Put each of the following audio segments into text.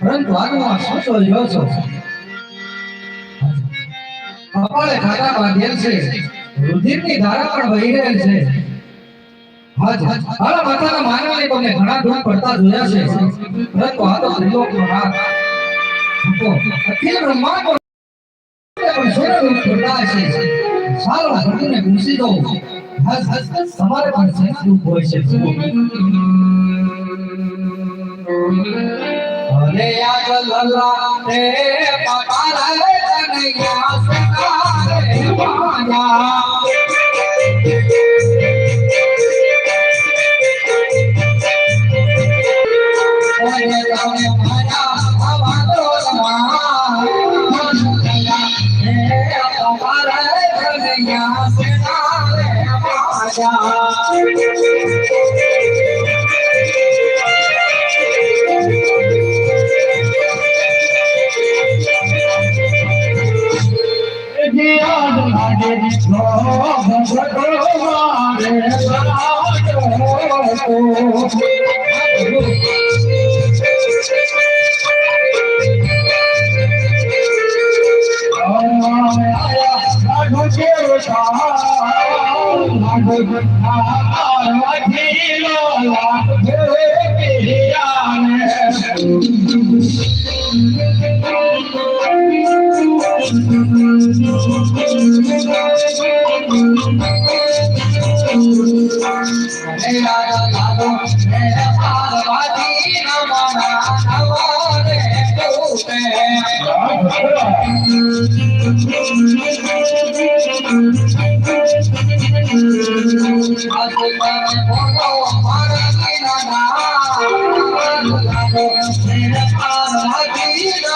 પરંતુ કપાળે ખાતા બાંધેલ છે. ધારા પણ વહી રહેલ છે. હાલ માતાના માનવાને તમને ઘણા દુઃખ પડતા જોયા છે. પડતા છે સારો ભક્તને પૂછી દો હાજ તમારે પણ દુઃખ હોય છે અરે આજ લલ્લા તે પકારા રે કનૈયા સકારે માયા ভগবানের હા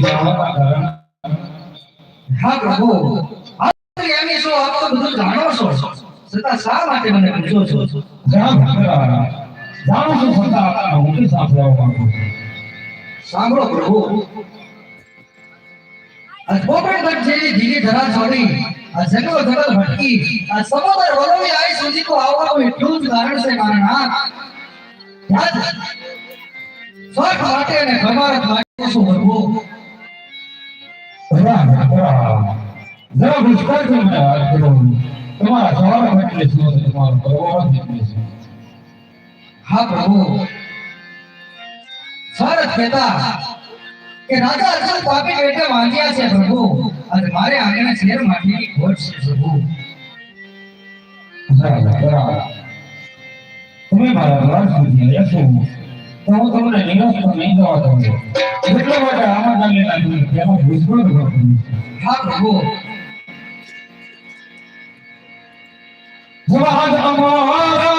જવાના કારણ હા પ્રભુ આ એમની શું આપ તો બધું જાણો છો છતાં શા માટે મને પૂછો છો જાણ ભક્તરા, જાણું છું છતાં આપણા મોટી સાંભળવા માંગુ છું. સાંભળો પ્રભુ આ પોપટગઢ જેવી ધીરી ધરા છોડી આ જંગલો જંગલ ભટકી આ સમુદ્ર વલોવી આઈ સુધી તો આવવાનું એટલું જ કારણ છે મારા નાથ યાદ સ્વર્ગ માટે અને ખમારત માટે શું કરવું ભલા ભક્તરા, જરા વિસ્તારથી મને વાત કરો. તમારા સવાલ એટલે શું છે? તમારો બધું જાણો છો. હા પ્રભુ હા સરસ કહેતા કે રાજા અર્જુન પાપી પેટે વાંચ્યા છે પ્રભુ અને મારે આંગણે શેર માટેની ખોટ છે પ્રભુ તમે મારા દ્વાર સુધી છો તો હું તમને નિરાશ પણ નહીં જવા દઉં એટલા માટે આમાં તમને લાગ્યું કે કરું છું. હા પ્રભુ જવાજ અમારા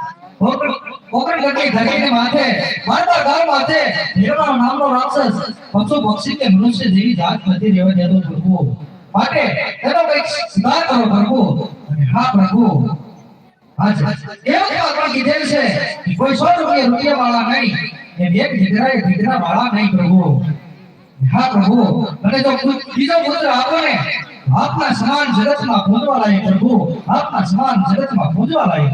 પોકરણગઢની ધરતીને માથે મારવા ગામ માથે પ્રભુ કોઈ રૂપિયા વાળા નહીં એ એક દીકરા એક દીકરા વાળા નહીં પ્રભુ હા પ્રભુ મને બીજો પુત્ર આપો ને, આપના સમાન જગતમાં પૂજવા લાયક પ્રભુ આપના સમાન જગતમાં પૂજવા લાયક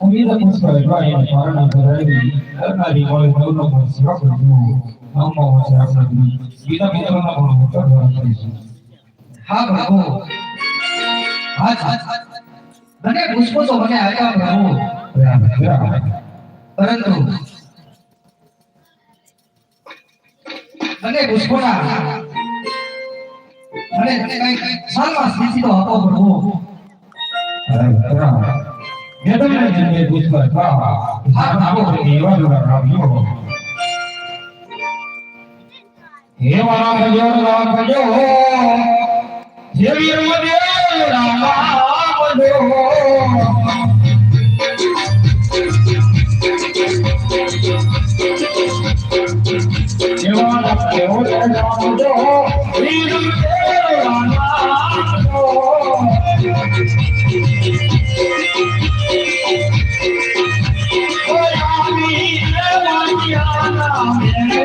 પુષ્પ ભાઈ કારણ કરાવી કરનારી હોય નવનો પણ સેવા કરજો નામમાં છે આપણે બીજા મિત્રોના પણ મોટા દ્વારા કરીશું હા પ્રભુ હા. મને પુષ્પો તો મને આપ્યા પ્રભુ પરંતુ મને પુષ્પોના મને કઈ સાલમાં સ્થિતિ તો આપો પ્રભુ બરાબર બરાબર મેં તમને જે પુષ્પ હા હા આપણે એવા દ્વારા હે મારા ભજો રમજે રામા ભજો રાખજો વીર રામા ભજો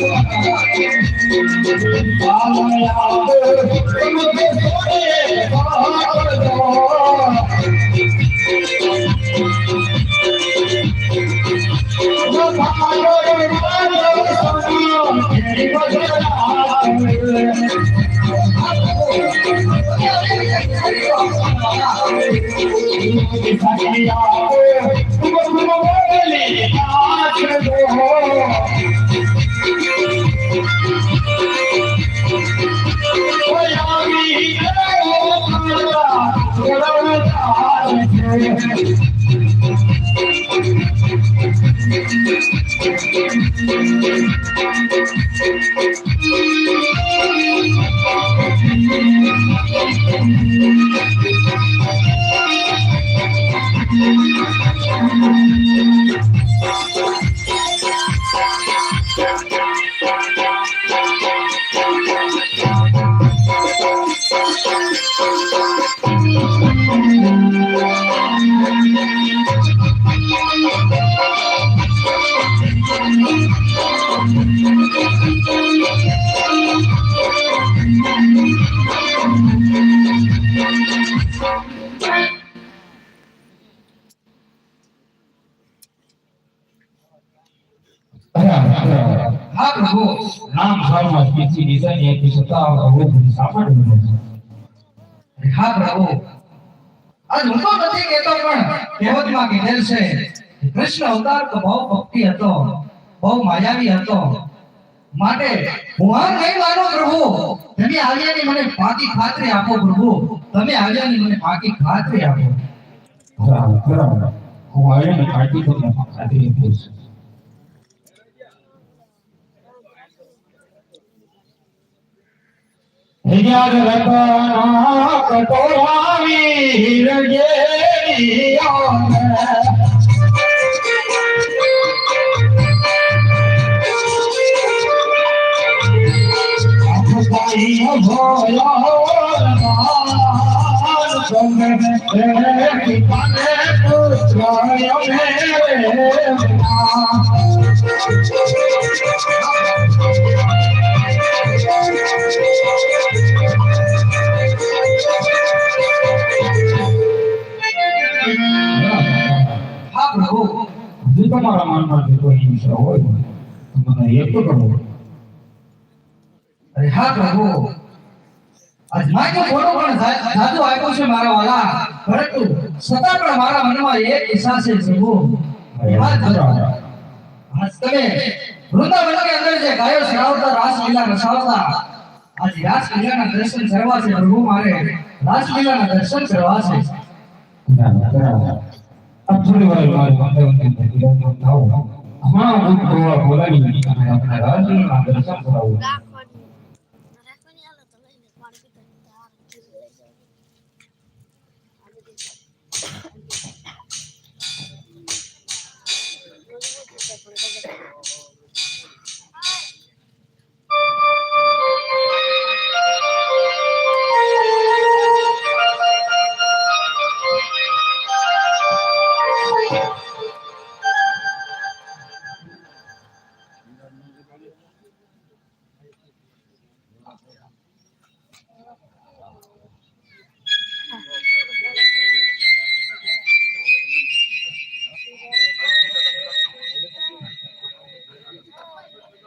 Thank you. હા પ્રભુ નામ પીછી ડિઝાઇન એક સત્તા અવધ સાંભળ્યું છે હા પ્રભુ આજ હું નથી કહેતો પણ કહેવતમાં કીધેલ છે કૃષ્ણ અવતાર તો બહુ ભક્તિ હતો બહુ માયાવી હતો માટે હું આ નહીં માનો પ્રભુ તમે આવ્યાની મને પાકી ખાતરી આપો પ્રભુ તમે આવ્યાની મને પાકી ખાતરી આપો બરાબર બરાબર હું આવ્યો ને કાઢી તો ખાતરી આપું છે હિજાર રતના કટોરાવી હિરગેરી આને તમારા મનમાં કોઈ હિંસા હોય તો મને એક તો કરો અરે હા ઈચ્છા અંદર જે ગાયો ચરાવતા રાસલીલા રસાવતા આજ રાસલીલાના દર્શન કરવા છે પ્રભુ મારે દર્શન કરવા છે ಅಚ್ಚುರವಾಗಿ ನಾವು ಮಹಾ ಉದ್ಭವ ಮೊದಲಿನ ರಾಜೀನಾಥ ಸಂಭ್ರಮವು